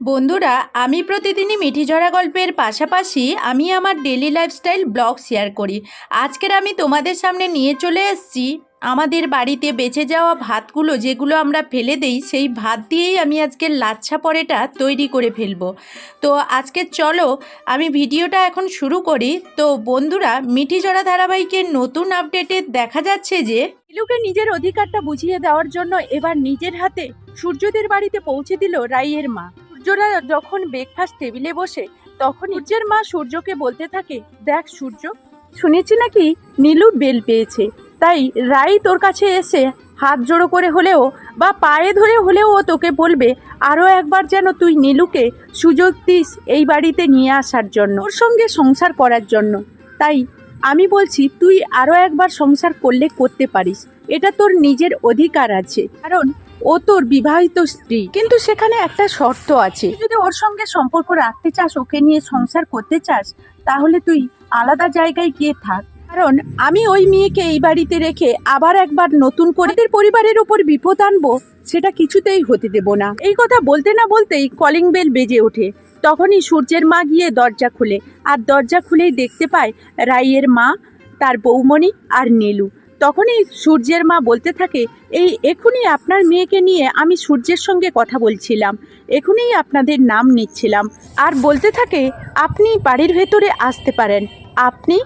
বন্ধুরা, আমি প্রতিদিনই মিঠিঝরা গল্পের পাশাপাশি আমি আমার ডেলি লাইফস্টাইল ব্লগ শেয়ার করি। আজকের আমি তোমাদের সামনে নিয়ে চলে এসেছি আমাদের বাড়িতে বেঁচে যাওয়া ভাতগুলো যেগুলো আমরা ফেলে দেই, সেই ভাত দিয়েই আমি আজকে লাচ্ছা পরেটা তৈরি করে ফেলব। তো আজকে চলো, আমি ভিডিওটা এখন শুরু করি। তো বন্ধুরা মিঠিঝরা ধারাবাহিকের নতুন আপডেটে দেখা যাচ্ছে যে নীলুকে নিজের অধিকারটা বুঝিয়ে দেওয়ার জন্য এবার নিজের হাতে সূর্যদের বাড়িতে পৌঁছে দিল রাইয়ের মা। সূর্যরা যখন ব্রেকফাস্ট টেবিলে বসে, তখন সূর্যের মা সূর্যকে বলতে থাকে, দেখ সূর্য, শুনেছি নাকি নীলু বেল পেয়েছে। তাই রাই তোর কাছে এসে হাত জোড়ো করে হলেও বা পায়ে ধরে হলেও ও তোকে বলবে আরও একবার যেন তুই নীলুকে সুযোগ দিস এই বাড়িতে নিয়ে আসার জন্য, ওর সঙ্গে সংসার করার জন্য। তাই আমি বলছি, তুই আরও একবার সংসার করলে করতে পারিস। এটা তোর নিজের অধিকার আছে। কারণ ও তোর বিবাহিত স্ত্রী। কিন্তু সেখানে একটা শর্ত আছে। যদি ওর সঙ্গে সম্পর্ক রাখতে চাস, ওকে নিয়ে সংসার করতে চাস, তাহলে তুই আলাদা জায়গায় গিয়ে থাক। কারণ আমি ওই মেয়েকে এই বাড়িতে রেখে আবার একবার নতুন করেদের পরিবারের ওপর বিপদ আনব, সেটা কিছুতেই হতে দেব না। এই কথা বলতে না বলতেই কলিং বেল বেজে ওঠে। তখনই সূর্যের মা গিয়ে দরজা খুলে। আর দরজা খুলেই দেখতে পায় রাইয়ের মা, তার বৌমণি আর নীলু। তখনই সূর্যের মা বলতে থাকে, এই এখনই আপনার মেয়েকে নিয়ে আমি সূর্যের সঙ্গে কথা বলছিলাম, এখনই আপনাদের নাম নিচ্ছিলাম। আর বলতে থাকে, আপনি বাড়ির ভেতরে আসতে পারেন, আপনি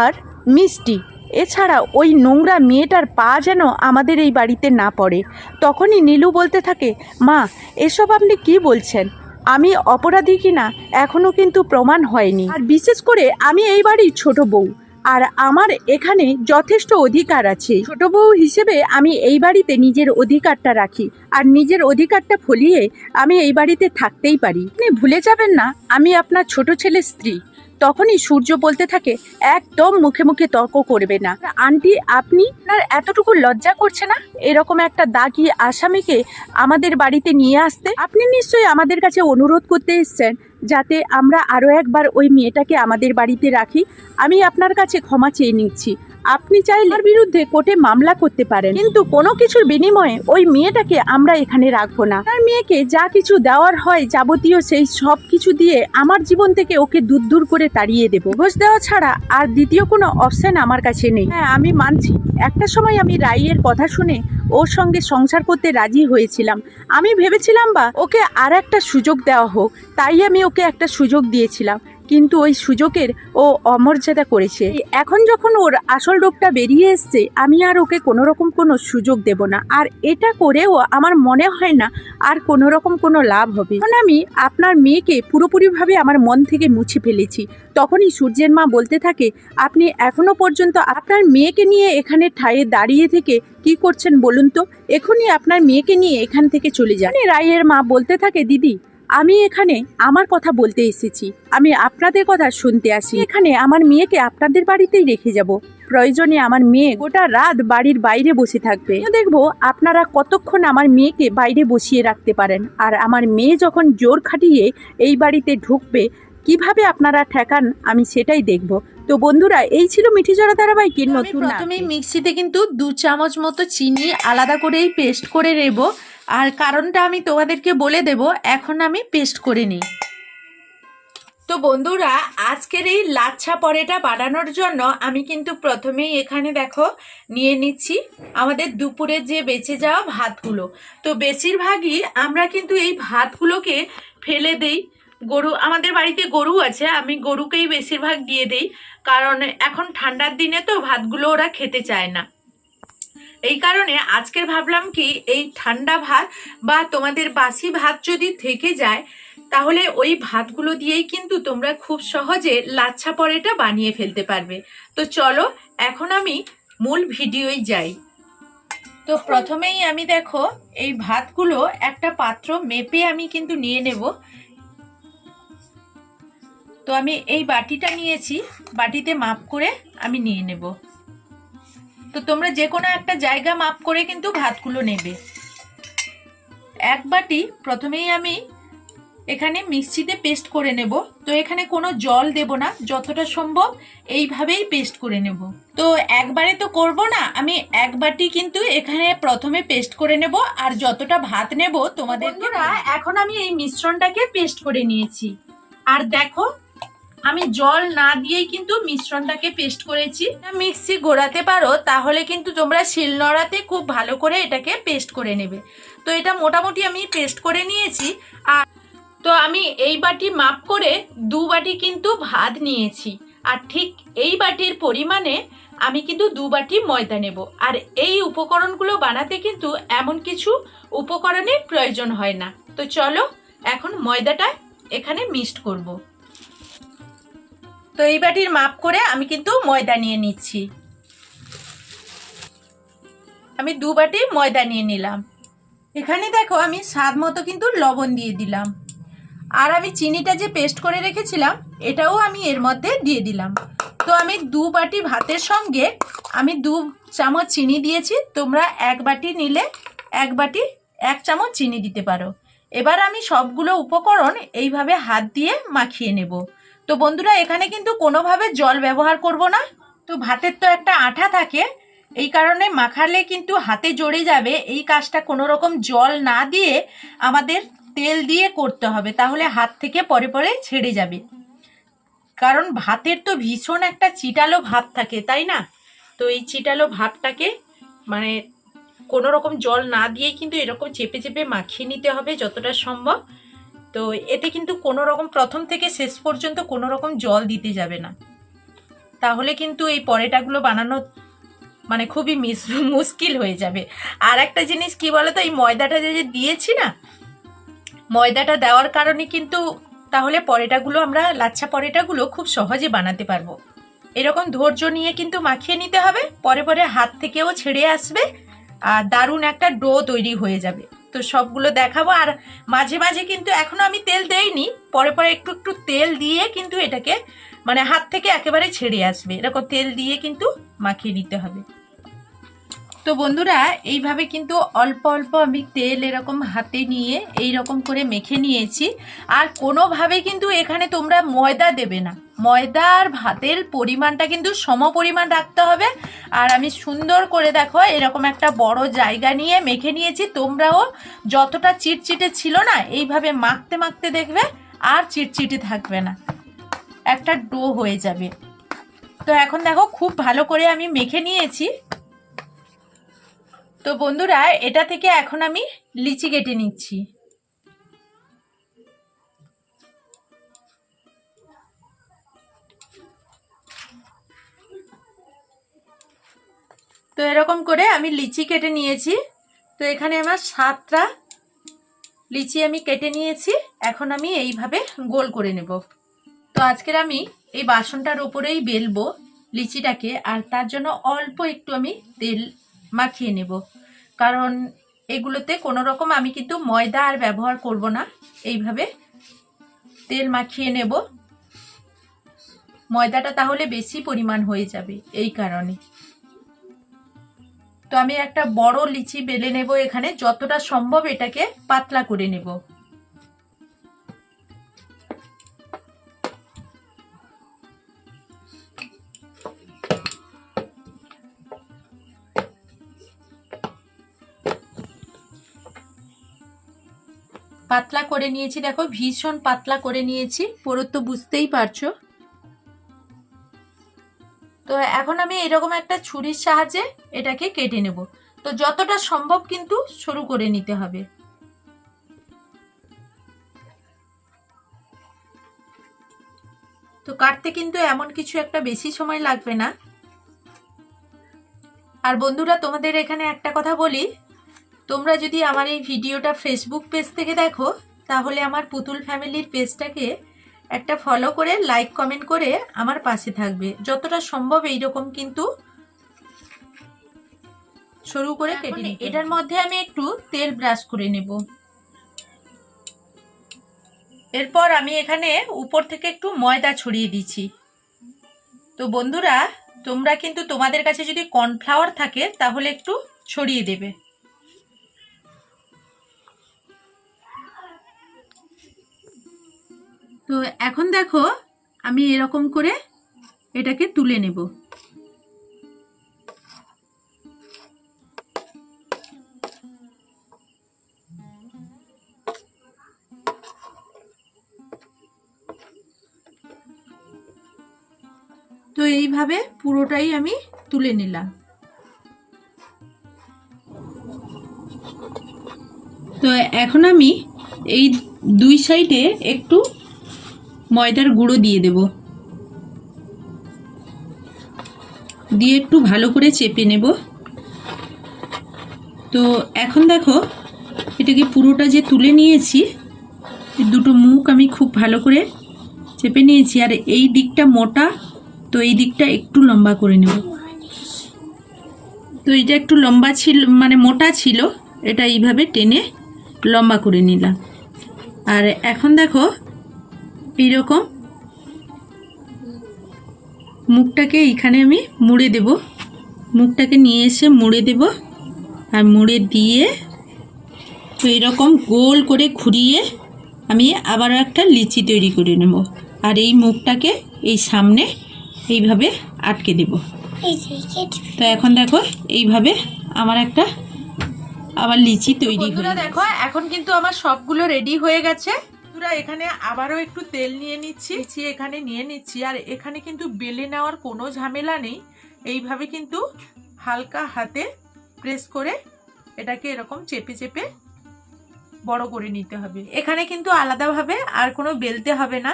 আর মিষ্টি, এছাড়া ওই নোংরা মেয়েটার পা যেন আমাদের এই বাড়িতে না পড়ে। তখনই নীলু বলতে থাকে, মা, এসব আপনি কি বলছেন? আমি অপরাধী কিনা? এখনও কিন্তু প্রমাণ হয়নি। আর বিশেষ করে, আমি এই বাড়ির ছোট বউ। আর আমার এখানে যথেষ্ট অধিকার আছে। ছোট বউ হিসেবে আমি এই বাড়িতে নিজের অধিকারটা রাখি আর নিজের অধিকারটা ফলিয়ে আমি এই বাড়িতে থাকতেই পারি। আপনি ভুলে যাবেন না, আমি আপনার ছোট ছেলের স্ত্রী। তখনই সূর্য বলতে থাকে, একদম মুখে মুখে তর্ক করবে না। আন্টি, আপনি আপনার এতটুকু লজ্জা করছে না? এরকম একটা দাগি আসামিকে আমাদের বাড়িতে নিয়ে আসতে আপনি নিশ্চয়ই আমাদের কাছে অনুরোধ করতে এসছেন, যাতে আমরা আরও একবার ওই মেয়েটাকে আমাদের বাড়িতে রাখি। আমি আপনার কাছে ক্ষমা চেয়ে নিচ্ছি। আপনি চাইলে বিরুদ্ধে কোর্টে মামলা করতে পারেন। কিন্তু কোনো কিছুর বিনিময়ে ওই মেয়েটাকে আমরা এখানে রাখব না। তার মেয়েকে যা কিছু দেওয়ার হয় যাবতীয় সেই সব কিছু দিয়ে আমার জীবন থেকে ওকে দূর দূর করে তাড়িয়ে দেবো। ঘোষ দেওয়া ছাড়া আর দ্বিতীয় কোনো অপশন আমার কাছে নেই। হ্যাঁ আমি মানছি। একটা সময় আমি রাইয়ের কথা শুনে ওর সঙ্গে সংসার করতে রাজি হয়েছিলাম। আমি ভেবেছিলাম বা ওকে আর একটা সুযোগ দেওয়া হোক তাই আমি ওকে একটা সুযোগ দিয়েছিলাম। কিন্তু ওই সুযোগের ও অমর্যাদা করেছে। এখন যখন ওর আসল রোগটা বেরিয়ে এসছে, আমি আর ওকে কোনো রকম কোনো সুযোগ দেব না। আর এটা করেও আমার মনে হয় না আর কোনো রকম কোনো লাভ হবে। কারণ আমি আপনার মেয়েকে পুরোপুরিভাবে আমার মন থেকে মুছে ফেলেছি, তখনই সূর্যের মা বলতে থাকে, আপনি এখনও পর্যন্ত আপনার মেয়েকে নিয়ে এখানে ঠায়ে দাঁড়িয়ে থেকে কি করছেন বলুন তো? এখনই আপনার মেয়েকে নিয়ে এখান থেকে চলে যান। রায়ের মা বলতে থাকে, দিদি আমি এখানে আমার কথা বলতে এসেছি। আমি আপনাদের কথা শুনতে আসি। এখানে আমার মেয়েকে আপনাদের বাড়িতেই রেখে যাব। প্রয়োজনে আমার মেয়ে গোটা রাত বাড়ির বাইরে বসে থাকবে। দেখব আপনারা কতক্ষণ আমার মেয়েকে বাইরে বসিয়ে রাখতে পারেন। আর আমার মেয়ে যখন জোর খাটিয়ে এই বাড়িতে ঢুকবে কীভাবে আপনারা ঠেকান আমি সেটাই দেখব। তো বন্ধুরা এই ছিল মিঠিজরা ধারাবাহিকের নতুন প্রথমেই মিক্সিতে কিন্তু দু চামচ মতো চিনি আলাদা করেই পেস্ট করে নেব। আর কারণটা আমি তোমাদেরকে বলে দেব, এখন আমি পেস্ট করে নিই। তো বন্ধুরা, আজকের এই লাচ্ছা পরেটা বানানোর জন্য আমি কিন্তু প্রথমেই এখানে দেখো নিয়ে নিচ্ছি আমাদের দুপুরে যে বেঁচে যাওয়া ভাতগুলো। তো বেশিরভাগই আমরা কিন্তু এই ভাতগুলোকে ফেলে দেই। গরু, আমাদের বাড়িতে গরু আছে, আমি গরুকেই বেশিরভাগ দিয়ে দেই। কারণ এখন ঠান্ডার দিনে তো ভাতগুলো ওরা খেতে চায় না। এই কারণে আজকের ভাবলাম কি, এই ঠান্ডা ভাত বা তোমাদের বাসি ভাত যদি থেকে যায়, তাহলে ওই ভাতগুলো দিয়েই কিন্তু তোমরা খুব সহজে লাচ্ছা পরেটা বানিয়ে ফেলতে পারবে। তো চলো, এখন আমি মূল ভিডিওই যাই। তো প্রথমেই আমি দেখো, এই ভাতগুলো একটা পাত্র মেপে আমি কিন্তু নিয়ে নেব। তো আমি এই বাটিটা নিয়েছি, বাটিতে মাপ করে আমি নিয়ে নেব। তো তোমরা যে কোনো একটা জায়গা মাপ করে কিন্তু ভাতগুলো নেবে। এক বাটি প্রথমেই আমি এখানে মিক্সিতে পেস্ট করে নেব। তো এখানে কোনো জল দেব না, যতটা সম্ভব এইভাবেই পেস্ট করে নেব। তো একবারে তো করব না, আমি এক বাটি কিন্তু এখানে প্রথমে পেস্ট করে নেব আর যতটা ভাত নেব তোমাদের এখন আমি এই মিশ্রণটাকে পেস্ট করে নিয়েছি। আর দেখো আমি জল না দিয়েই কিন্তু মিশ্রণটাকে পেস্ট করেছি। মিক্সি গোড়াতে পারো, তাহলে কিন্তু তোমরা শিলনোড়াতে খুব ভালো করে এটাকে পেস্ট করে নেবে। তো এটা মোটামুটি আমি পেস্ট করে নিয়েছি, আর তো আমি এই বাটি মাপ করে দু বাটি কিন্তু ভাত নিয়েছি। আর ঠিক এই বাটির পরিমাণে আমি কিন্তু দু বাটি ময়দা নেব। আর এই উপকরণগুলো বানাতে কিন্তু এমন কিছু উপকরণের প্রয়োজন হয় না। তো চলো, এখন ময়দাটা এখানে মিক্সড করব। তো এই বাটির মাপ করে আমি কিন্তু ময়দা নিয়ে নিচ্ছি। আমি দু বাটি ময়দা নিয়ে নিলাম। এখানে দেখো আমি স্বাদ মতো কিন্তু লবণ দিয়ে দিলাম। আর আমি চিনিটা যে পেস্ট করে রেখেছিলাম, এটাও আমি এর মধ্যে দিয়ে দিলাম। তো আমি দু বাটি ভাতের সঙ্গে আমি দু চামচ চিনি দিয়েছি। তোমরা এক বাটি নিলে এক বাটি এক চামচ চিনি দিতে পারো। এবার আমি সবগুলো উপকরণ এইভাবে হাত দিয়ে মাখিয়ে নেব। তো বন্ধুরা, এখানে কিন্তু কোনোভাবে জল ব্যবহার করব না। তো ভাতের তো একটা আঠা থাকে, এই কারণে মাখালে কিন্তু হাতে জড়ে যাবে। এই কাজটা কোনো রকম জল না দিয়ে আমাদের তেল দিয়ে করতে হবে, তাহলে হাত থেকে পরে পরে ছেড়ে যাবে। কারণ ভাতের তো ভীষণ একটা চিটালো ভাব থাকে, তাই না? তো এই চিটালো ভাবটাকে মানে কোনো রকম জল না দিয়েই কিন্তু এরকম চেপে চেপে মাখিয়ে নিতে হবে যতটা সম্ভব। তো এতে কিন্তু কোনো রকম প্রথম থেকে শেষ পর্যন্ত কোনো রকম জল দিতে যাবে না। তাহলে কিন্তু এই পরেটাগুলো বানানো মানে খুবই মিস মুশকিল হয়ে যাবে। আর একটা জিনিস কি বলো তো এই ময়দাটা যে দিয়েছি না, ময়দাটা দেওয়ার কারণে কিন্তু তাহলে পরেটাগুলো আমরা, লাচ্ছা পরেটাগুলো খুব সহজে বানাতে পারব। এরকম ধৈর্য নিয়ে কিন্তু মাখিয়ে নিতে হবে, পরে পরে হাত থেকেও ছেড়ে আসবে, আর দারুণ একটা ডো তৈরি হয়ে যাবে। তো সবগুলো দেখাবো। আর মাঝে মাঝে কিন্তু এখনও আমি তেল দেইনি। পরে পরে একটু একটু তেল দিয়ে কিন্তু এটাকে মানে হাত থেকে একেবারে ছেড়ে আসবে। এরকম তেল দিয়ে কিন্তু মাখিয়ে নিতে হবে। তো বন্ধুরা, এইভাবে কিন্তু অল্প অল্প আমি তেল এরকম হাতে নিয়ে এই রকম করে মেখে নিয়েছি। আর কোনোভাবে কিন্তু এখানে তোমরা ময়দা দেবে না। ময়দা আর ভাতের পরিমাণটা কিন্তু সম পরিমাণ রাখতে হবে। আর আমি সুন্দর করে দেখো, এরকম একটা বড় জায়গা নিয়ে মেখে নিয়েছি। তোমরাও যতটা চিটচিটে ছিল না, এইভাবে মাখতে মাখতে দেখবে আর চিটচিটে থাকবে না। একটা ডো হয়ে যাবে। তো এখন দেখো, খুব ভালো করে আমি মেখে নিয়েছি। তো বন্ধুরা, এটা থেকে এখন আমি লিচি কেটে নিচ্ছি। তো এরকম করে আমি লিচি কেটে নিয়েছি। তো এখানে আমার সাতটা লিচি আমি কেটে নিয়েছি। এখন আমি এইভাবে গোল করে নেব। তো আজকের আমি এই বাসনটার উপরেই বেলবো লিচিটাকে, আর তার জন্য অল্প একটু আমি তেল মাখিয়ে নেব। কারণ এগুলোতে কোনো রকম আমি কিন্তু ময়দা আর ব্যবহার করব না। এইভাবে তেল মাখিয়ে নেব। ময়দাটা তাহলে বেশি পরিমাণ হয়ে যাবে এই কারণে। তো আমি একটা বড় লিচি বেলে নেব এখানে। যতটা সম্ভব এটাকে পাতলা করে নেব। পাতলা করে নিয়েছি, দেখো, ভীষণ পাতলা করে নিয়েছি, পুরো তো বুঝতেই পারছ। তো এখন আমি এরকম একটা ছুরির সাহায্যে এটাকে কেটে নেব। তো যতটা সম্ভব কিন্তু শুরু করে নিতে হবে। তো কাটতে কিন্তু এমন কিছু একটা বেশি সময় লাগবে না। আর বন্ধুরা, তোমাদের এখানে একটা কথা বলি। তোমরা যদি আমার এই ভিডিওটা ফেসবুক পেজ থেকে দেখো তাহলে আমার পুতুল ফ্যামিলির পেজটাকে একটা ফলো করে লাইক কমেন্ট করে আমার পাশে থাকবে। যতটা সম্ভব এইরকম কিন্তু শুরু করে কেটে নিই এটার মধ্যে আমি একটু তেল ব্রাশ করে নেব। এরপর আমি এখানে উপর থেকে একটু ময়দা ছড়িয়ে দিচ্ছি তো বন্ধুরা তোমরা কিন্তু তোমাদের কাছে যদি কর্নফ্লাওয়ার থাকে তাহলে একটু ছড়িয়ে দেবে। তো এখন দেখো, আমি এরকম করে এটাকে তুলে নেব। তো এইভাবে পুরোটাই আমি তুলে নিলাম। তো এখন আমি এই দুই সাইডে একটু ময়দার গুঁড়ো দিয়ে দেব। দিয়ে একটু ভালো করে চেপে নেব। তো এখন দেখো, এটাকে পুরোটা যে তুলে নিয়েছি দুটো মুখ আমি খুব ভালো করে চেপে নিয়েছি, আর এই দিকটা মোটা, তো এই দিকটা একটু লম্বা করে নেব। তো এটা একটু লম্বা ছিল মানে মোটা ছিল, এটা এইভাবে টেনে লম্বা করে নিলাম। আর এখন দেখো এইরকম মুখটাকে এইখানে আমি মুড়ে দেব। মুখটাকে নিয়ে এসে মুড়ে দেব আর মুড়ে দিয়ে তো এরকম গোল করে ঘুরিয়ে আমি আবারও একটা লিচি তৈরি করে নেব। আর এই মুখটাকে এই সামনে এইভাবে আটকে দেব। তো এখন দেখো এইভাবে আমার একটা আবার লিচি তৈরি হয়ে দেখো এখন কিন্তু আমার সবগুলো রেডি হয়ে গেছে। বন্ধুরা, এখানে আবারও একটু তেল নিয়ে নিচ্ছি। এখানে নিয়ে নিচ্ছি। আর এখানে কিন্তু বেলে নেওয়ার কোনো ঝামেলা নেই। এইভাবে কিন্তু হালকা হাতে প্রেস করে এটাকে এরকম চেপে চেপে বড় করে নিতে হবে। এখানে কিন্তু আলাদাভাবে আর কোনো বেলতে হবে না।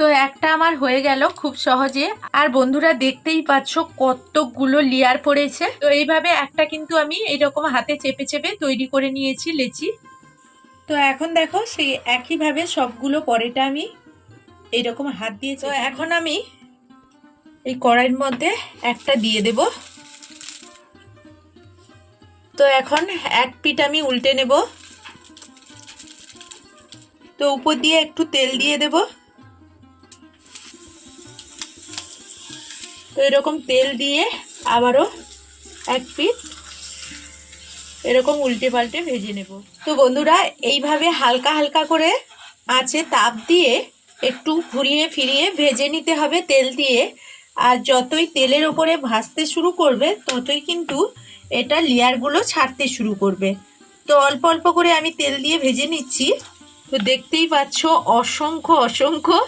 তো একটা আমার হয়ে গেল খুব সহজে। আর বন্ধুরা দেখতেই পাচ্ছ কতগুলো লেয়ার পড়েছে। তো এইভাবে একটা কিন্তু আমি এইরকম হাতে চেপে চেপে তৈরি করে নিয়েছি লেচি। তো এখন দেখো সেই একইভাবে সবগুলো পরেটা আমি এইরকম হাত দিয়ে তো এখন আমি এই কড়াইয়ের মধ্যে একটা দিয়ে দেব। তো এখন এক পিঠ আমি উল্টে নেব। তো উপর দিয়ে একটু তেল দিয়ে দেবো। তো এরকম তেল দিয়ে আবারও এক পিস এরকম উল্টে পাল্টে ভেজে নেব। তো বন্ধুরা, এইভাবে হালকা হালকা করে আঁচে তাপ দিয়ে একটু ঘুরিয়ে ফিরিয়ে ভেজে নিতে হবে তেল দিয়ে। আর যতই তেলের ওপরে ভাজতে শুরু করবে, ততই কিন্তু এটা লেয়ারগুলো ছাড়তে শুরু করবে। তো অল্প অল্প করে আমি তেল দিয়ে ভেজে নিচ্ছি। তো দেখতেই পাচ্ছ অসংখ্য অসংখ্য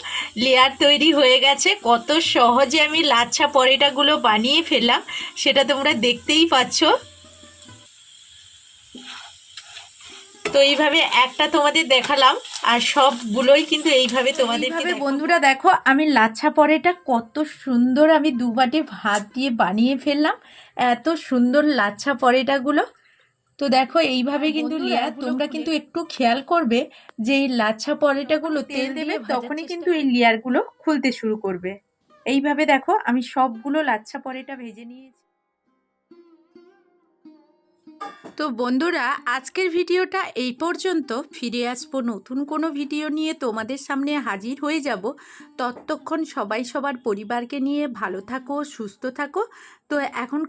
লেয়ার তৈরি হয়ে গেছে। কত সহজে আমি লাচ্ছা পরেটাগুলো বানিয়ে ফেললাম সেটা তোমরা দেখতেই পাচ্ছ। তো এইভাবে একটা তোমাদের দেখালাম আর সবগুলোই কিন্তু এইভাবে তোমাদেরকে এইভাবে বন্ধুরা দেখো আমি লাচ্ছা পরেটা কত সুন্দর আমি দু বাটি ভাত দিয়ে বানিয়ে ফেললাম। এত সুন্দর লাচ্ছা পরেটাগুলো। তো দেখো এইভাবে কিন্তু লেয়ার তোমরা কিন্তু একটু খেয়াল করবে যে এই লাচ্ছা পরেটাগুলো তেল তেল দেবে তখনই কিন্তু এই লেয়ারগুলো খুলতে শুরু করবে। এইভাবে দেখো আমি সবগুলো লাচ্ছা পরেটা ভেজে নিয়েছি। তো বন্ধুরা আজকের ভিডিওটা এই পর্যন্ত। ফিরে আসব নতুন কোনো ভিডিও নিয়ে তোমাদের সামনে হাজির হয়ে যাব। ততক্ষণ সবাই সবার পরিবারকে নিয়ে ভালো থাকো সুস্থ থাকো। তো এখন